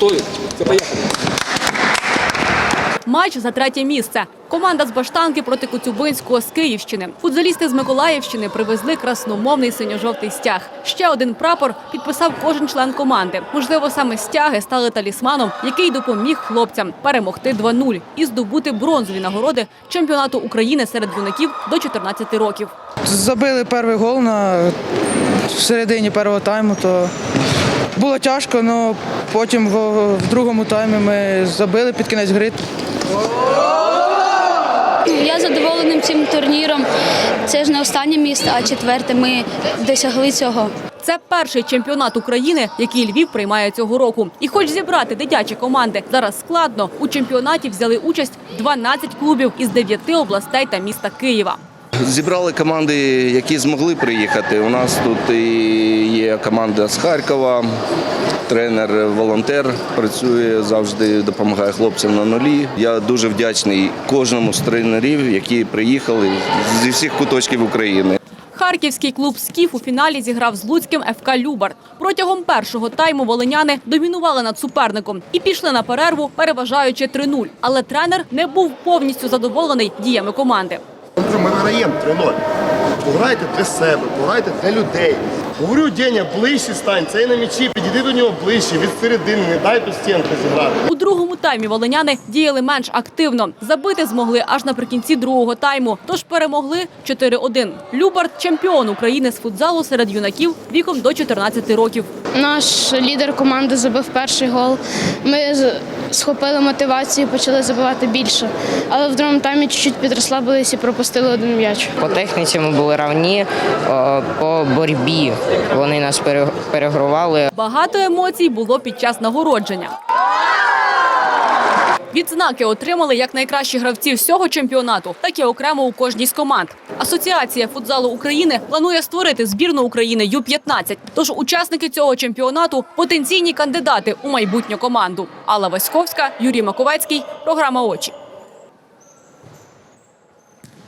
Готові? Все, поїхали. Матч за третє місце. Команда з Баштанки проти Коцюбинського з Київщини. Футболісти з Миколаївщини привезли красномовний синьо-жовтий стяг. Ще один прапор підписав кожен член команди. Можливо, саме стяги стали талісманом, який допоміг хлопцям перемогти 2-0 і здобути бронзові нагороди чемпіонату України серед юнаків до 14 років. Забили перший гол на середині першого тайму, то було тяжко, але потім в, в другому таймі ми забили під кінець гри. Я задоволеним цим турніром. Це ж не останнє місце, а четверте. Ми досягли цього. Це перший чемпіонат України, який Львів приймає цього року. І хоч зібрати дитячі команди зараз складно, у чемпіонаті взяли участь 12 клубів із 9 областей та міста Києва. Зібрали команди, які змогли приїхати. У нас тут є команда з Харкова, тренер, волонтер працює завжди, допомагає хлопцям на нулі. Я дуже вдячний кожному з тренерів, які приїхали зі всіх куточків України. Харківський клуб «Скіф» у фіналі зіграв з Луцьким ФК «Любар». Протягом першого тайму волиняни домінували над суперником і пішли на перерву, переважаючи 3-0. Але тренер не був повністю задоволений діями команди. Ми 3-0. Пограйте для себе, пограйте для людей. Говорю, Деня, ближче стань, цей на м'ячі, підійди до нього ближче, від середини, не дай до стінки зіграти. У другому таймі волиняни діяли менш активно. Забити змогли аж наприкінці другого тайму. Тож перемогли 4-1. Любард – чемпіон України з футзалу серед юнаків віком до 14 років. Наш лідер команди забив перший гол. Ми з- схопили мотивацію і почали забивати більше. Але в другому таймі чуть-чуть підрослабились і пропустили один м'яч. По техніці ми були равні, е, по боротьбі вони нас пере- перегрували. Багато емоцій було під час нагородження. Відзнаки отримали як найкращі гравці всього чемпіонату, так і окремо у кожній з команд. Асоціація футзалу України планує створити збірну України Ю-15. Тож учасники цього чемпіонату потенційні кандидати у майбутню команду. Алла Васьковська, Юрій Маковецький, програма Очі.